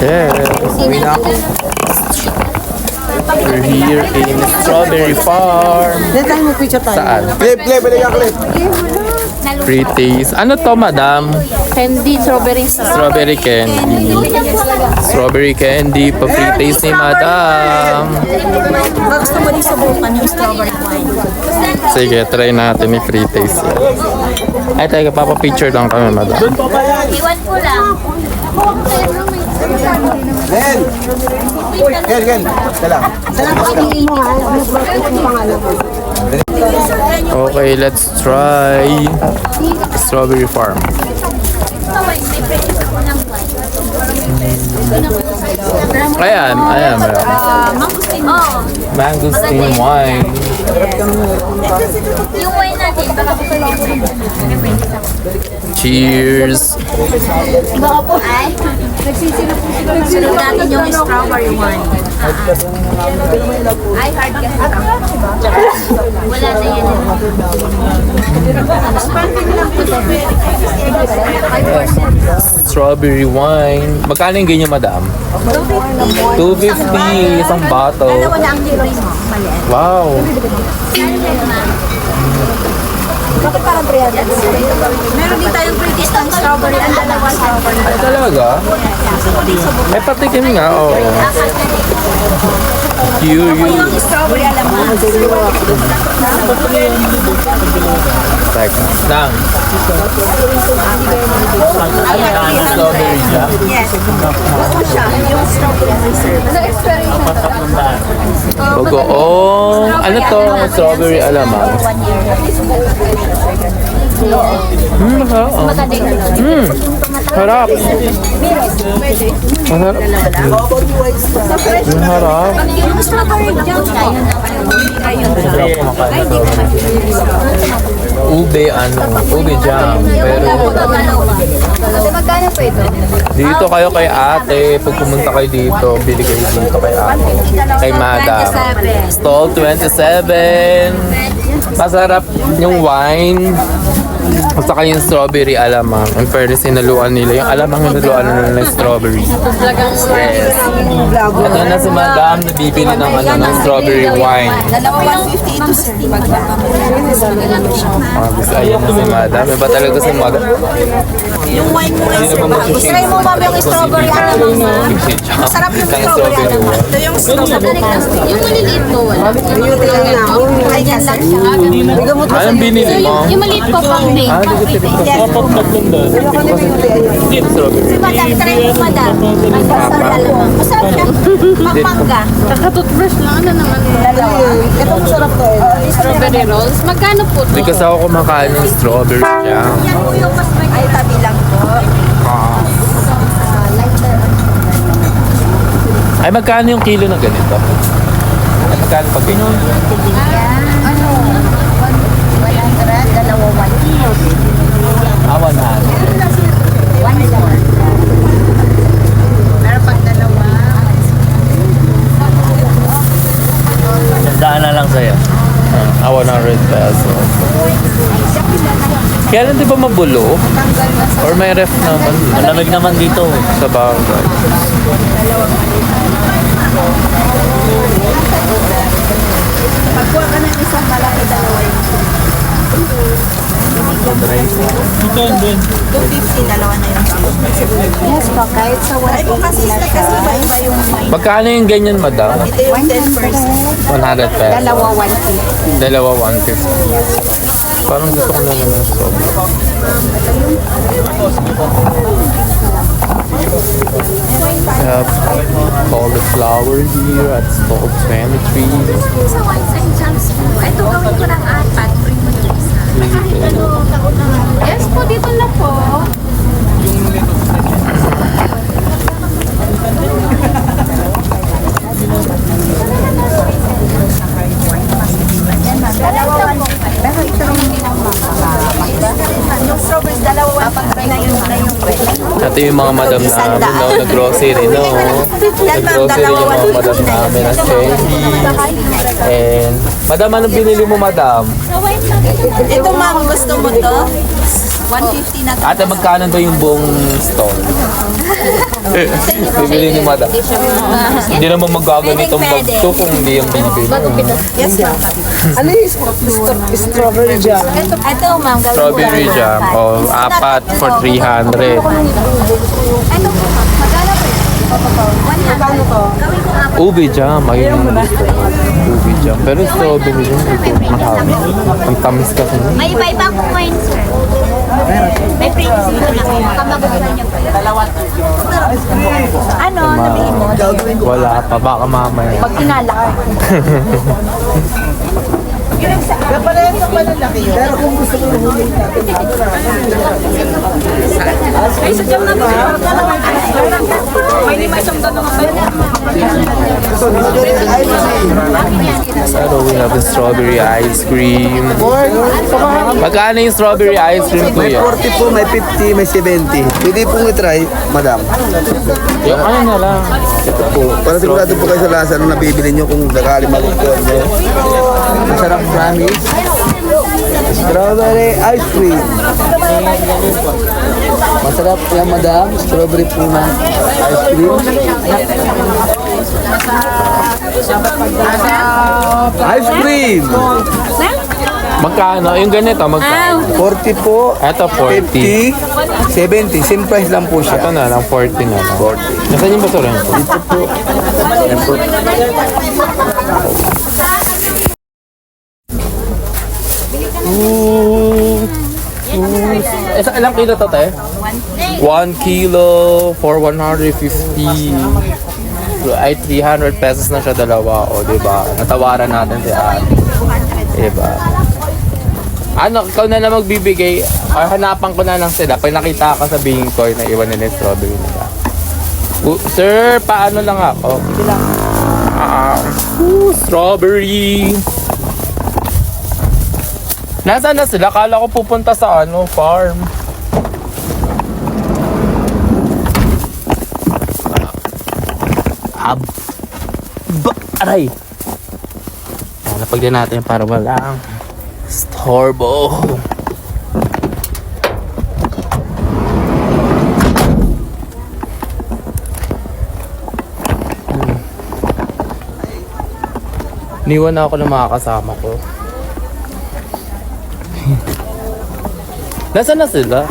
Yes, uwi na ako. We're here in Strawberry Farm. Dito tayo mo picture tayo. Saan? Clip, clip, balik ka, clip. Free taste. Ano to, madam? Candy, strawberry. Strawberry candy. Strawberry candy. Taste ni madam. Gusto mo din subukan yung strawberry wine. Sige, try natin ni free taste yan. Ay, teka, papapicture lang kami, madam. Iwan ko lang. Len! Ken, Ken. Dala. Okay, let's try Strawberry Farm. Ayan, ayan, meron. Oh, Mangosteen wine. yung wine natin, baka gusto niyo. Cheers! Ay, nagsisilip natin yung strawberry wine. Ay, hard kasi. Wala na yan. Strawberry wine. Magkano yung ganyan, madam? 250 isang bottle. Wala ang libre mo. Maliit. Wow! Meron din tayong pretty ng strawberry. Ang dalawa strawberry. Ay, talaga? May patikim nga, oo. Curious. Yung strawberry alam mo. Teka, lang. Strawberry siya. Yes. Gusto siya. Yung strawberry reserve. Bagoong. Ano to? Strawberry alamang. Hmm, masarap. oh. Hmm, harap. Masarap. Ang harap. Yung strawberry jam tayo na. Ube, ano, ube jam. Pero Magkano po ito? dito kayo kay ate. Pag pumunta kayo dito, bili kayo dito kay ate. Kay madam. Stall 27. Masarap yung wine. At saka yung strawberry alamang. In fairness, sinaluan nila. Yung alamang sinaluan nila ng strawberry. Yes. Ito na si madam, nabibili ng, ano, ng strawberry wine. Dalawa 150 ito sir. Mga gusto, ayan na si madam. Iba talaga si madam. Yung wine mo Hindi sir. Try mo ma'am yung strawberry alam mo ma'am. Masarap yung Ng strawberry alam mo. wine. Ito yung strawberry. Yung maliliit ko, wala. Ay, yan lang siya. Anong binili mo? Yung maliit ko pang Ah, di ko tinignan. Strawberry. Madam, try mo madam. Masarap siya. Mapangga. Kaka-toothbrush lang, ano naman Ito masarap to eh. Strawberry rolls. Magkano po Hindi to? kasi ako kumakain ng strawberry siya. Yan po yung mas may... Ay, tabi lang po. Ah. Ay, magkano yung kilo na ganito? Ay, magkano pag ganyan? Ano? 100, dalawa 1. Ah, 100. One more. Pero pag dalawa, Daan na lang sa'yo. Ah, 100 pesos. Kaya lang di ba mabulo? Or may ref naman? Malamig naman dito. Sa bagay. Pagkuha ka ng isang malaki dalawa yun. 250 dalawa na yun. yes po, kahit sa Ay, kung kasi kasi iba-iba yung. Magkano yung ganyan, madam? Ito yung 10%. 100 pesos. Dalawa 150. Dalawa 150. Parang gusto ko na naman sobra. We have all the flower here at stall 23. Sa po. Ito gawin ko ng apat. Bring mo yung isa. Yes po, dito na po. Yung strawberries dalawa 150 na yun na yung Ito yung mga madam namin, no? Nag-grocery, no? Nag-grocery yung mga madam namin at candy. And, madam, anong binili mo, madam? Ito ma'am, gusto mo to? 150 na to. Ate, magkano ba yung buong stall? Bibili ni Madam. Hindi naman magaganitong bag to kung hindi yung bibili. Yes, ma'am. Ano yung st- strawberry jam? Ito, ma'am. Strawberry jam. Oh, apat for 300. Ito po, ma'am. Magkano po? 100. Gawin ko apat. Ubi jam. Ayun yung gusto. Ubi jam. Pero strawberry jam, ito mahal. Ang tamis kasi. May iba-iba po ngayon, sir. May previous dito. Baka magugulan niyo po yun. Ano, nabili mo? Wala pa. Baka mamaya. Pag kinala ka. Pero kung gusto mo huli Ay, sa jam na po. May lima isang doon naman kayo. Pero we have the strawberry ice cream. Magkano yung strawberry ice cream, May kuya? 40 po, may 50, may 70. Pwede pong i-try, madam. Yung ano na lang. Ito po. Para sigurado po kayo sa lasa nung nabibili nyo kung magustuhan nyo. Masarap promise. Strawberry ice cream. Masarap yan, madam. Strawberry po na ice cream. Ice cream. Magkano? Yung ganito, magkano? 40 po. Ito, 40. 50, 70. Same price lang po siya. Ito na lang, 40 na lang. 40. Nasaan yung basura nito? Yan po. Ooh. Ooh. Isa, ilang kilo to, te? 1 kilo for 150. Ay, 300 pesos na siya dalawa. O, di ba? Natawaran natin si Ate. Di ba? Ano, ikaw na lang magbibigay. Or hanapan ko na lang sila. Pag nakita ka sabihin ko na iwan nila strawberry nila. Uh, sir, paano lang ako? Ah, uh, strawberry. Nasaan na sila? Kala ko pupunta sa ano, farm. Ab... Ba... Aray! Nalapag din natin para walang storbo. Hmm. Niwan na ako ng mga kasama ko. Nasaan na sila?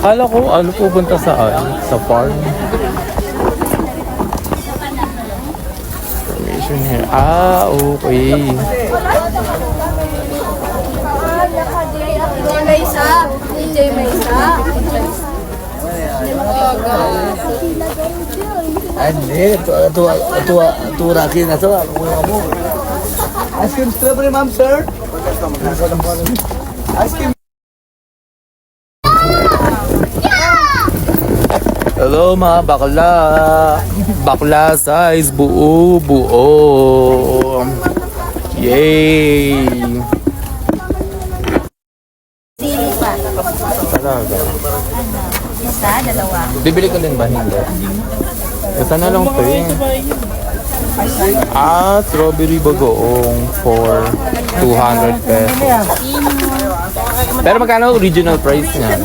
Kala ko ano pupunta sa ano, sa farm. Information here. Ah, okay. May isa. DJ may isa. Hindi, ito, ito, ito, Rocky na ito. Kuya mo. Ice cream strawberry, ma'am, sir. Ice. Hello mga bakla. Bakla size buo buo. Yay! Talaga. Isa, dalawa. Bibili ka din ba? Hindi. Ito na lang to. Ah, strawberry bagoong for 200 pesos. Pero magkano original price niya?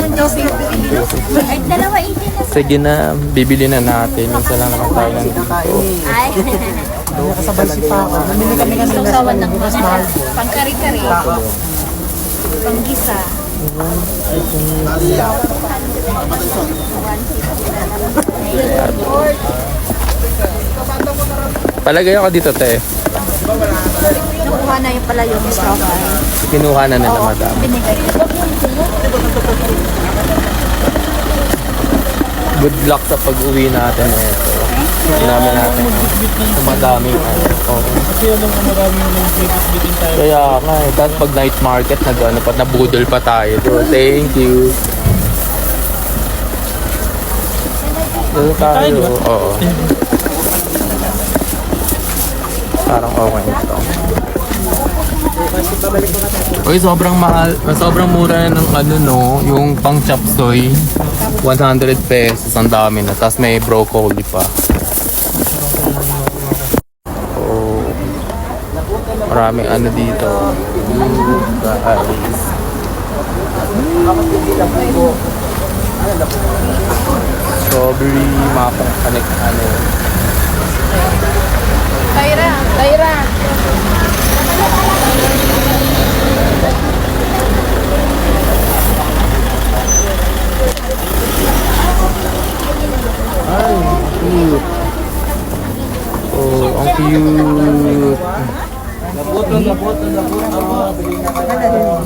Ay, dalawa 18 na. Sige na, bibili na natin. Minsan lang naman tayo nandito. Ay. Kasabay si Papa. Namili kami kanina. Sausawan ng mahal. Pangkari-kari. Panggisa. Palagay ako dito, te. Nakuha na yung pala yung strawberry. Kinuha na nila, madam. Binigay ko. Good luck sa pag-uwi natin ito. Hindi namin natin kumadami. Oh. Kaya nga eh. Tapos pag night market, nag, ano, pa, nabudol pa tayo. doon. Thank you. Dito tayo. Oo. Parang okay ito. Uy, sobrang mahal, sobrang mura na ng ano no, yung pang chop suey. 100 pesos, ang dami na. Tapos may broccoli pa. Oh. Maraming ano dito. Mm, guys. Strawberry, mga pang connect, ano. Tyra, Tyra. Ay, cute. Oh, ang cute. Kayo.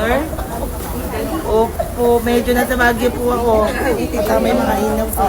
Sir? Opo, medyo nasa Baguio po ako. Kasama yung mga inaw po.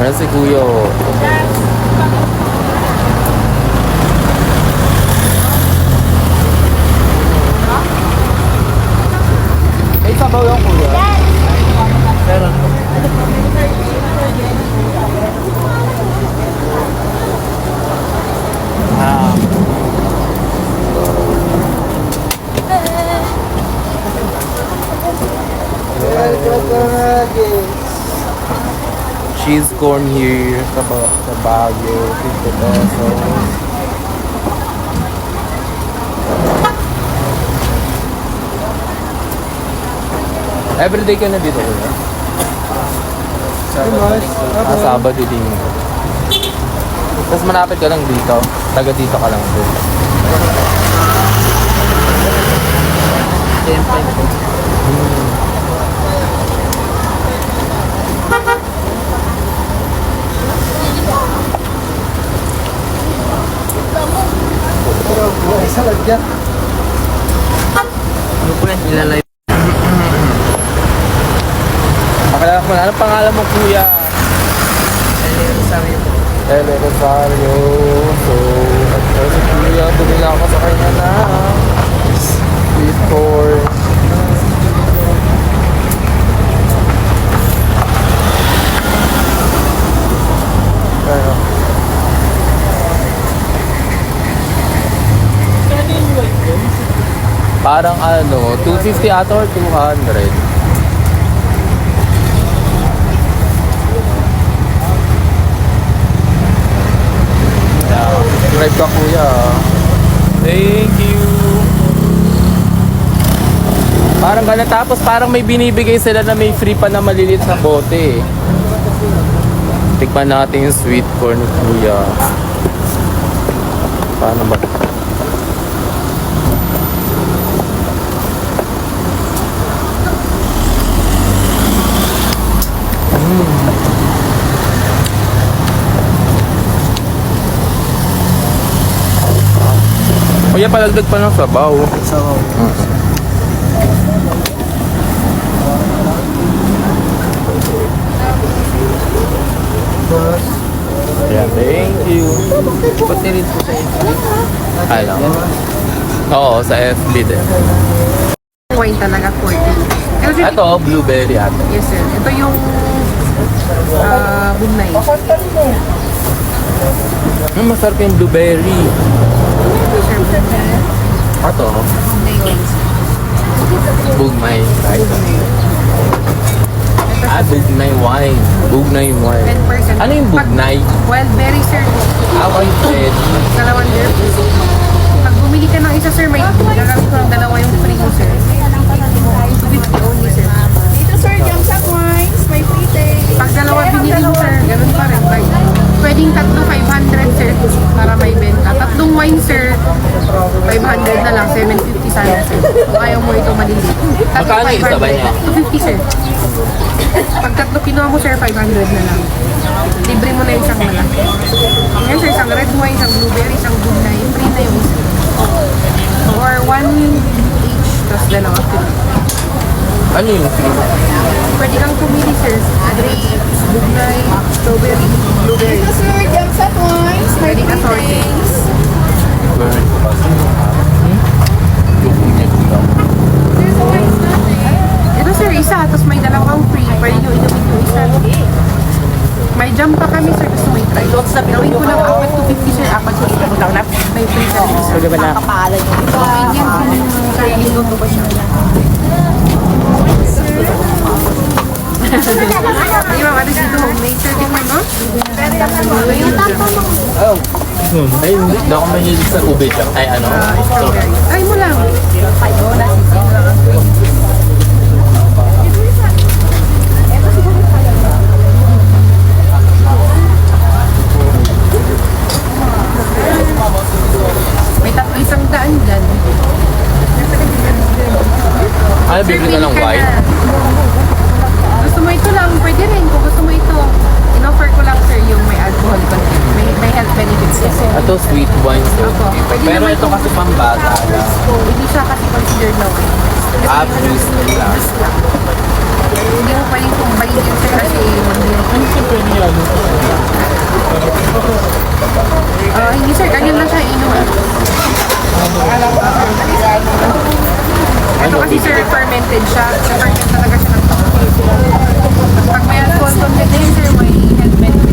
Ayan si Kuyo. May sabaw yung Kuyo. Meron po. Corn here sa, sa Baguio. 50 pesos. Everyday ka na dito, Kuya? Ah, Sabado din. Tapos malapit ka lang dito. Taga dito ka lang din. Ay, salad yan. Ano po yan? Ilalay. Pakilala ko na. Anong pangalan mo, Kuya? Sabi po. Ele Rosario. So, si Kuya. Bumila ako sa kanya na sweet corn. Pero, Parang ano, 250 ata or 200. Yeah, subscribe ka kuya. Thank you. Parang ganun. Tapos parang may binibigay sila na may free pa na maliliit na bote. Tikman natin yung sweet corn kuya. Paano ba? Kuya, palagdag pa ng sabaw. Sabaw. Boss. Ayan, thank you. Pati rin po sa inyo. Alam. Oo, sa FB din. Wine talaga 40. Kasi, Ito, blueberry ate. yes sir. Ito yung ah bunay. Mm, masarap yung blueberry. Ito, bugmay. Right? Ah, bugnay wine. Bugnay wine. 10%. Ano yung bugnay? Wild berry sir. Ah, white red. Dalawang beer. Pag bumili ka ng isa sir, may gagamit ko ng dalawa yung free mo sir. 250 only sir. Dito sir, jam sa wines, may free taste. Pag dalawa binili mo sir, ganun pa rin. Like, pwedeng tatlo 500 sir para may benta. Tatlong wine sir, 500 na lang, 750 sana. Kung ayaw mo ito maliliit. Magkano yung isa ba 500, niya? 250 sir. Pag tatlo kinuha mo sir, 500 na lang. Libre mo na yung isang malaki. Yan sir, isang red wine, isang blueberry, isang bunay. Free na yung isa. Or one each, tapos dalawa free. Ano yung free? Pwede kang pumili sir. Grapes, bugnay, strawberry, blueberry. Dito sir, jam sa may Pwede ka free sorted. taste. Burn. Hmm? Yung niya sir, isa, tapos may dalawang free. Pwede nyo inumin yung isa. May jump pa kami, sir. Gusto mo i-try. Gawin ko lang apat to 50, sir. Apat to 50. May free ka rin, sir. Pwede ba na? Okay, yan. Sir, linggo ko ba siya? Hindi, ma'am. Alis dito. May serving mo, no? Ay, hindi. Ako mahilig sa ube jam. Ay, ano? Strawberry. Try mo lang. May tatlo isang daan dyan. Ano, bibili ka ng wine? Gusto mo ito lang, pwede rin. Kung gusto mo ito, in-offer ko lang sir yung may alcohol content. May, may health benefits kasi. Ito, sweet wine. So, Opo. Pwede pero naman ito kasi pambata. So, hindi siya kasi considered na wine. Ah, juice lang. Hindi mo pwedeng kumbalik yun sir kasi Ah, hindi sir, ganyan lang siya inuman. Ito kasi sir, fermented siya. Sa pag may alcohol content, sir, may helmet.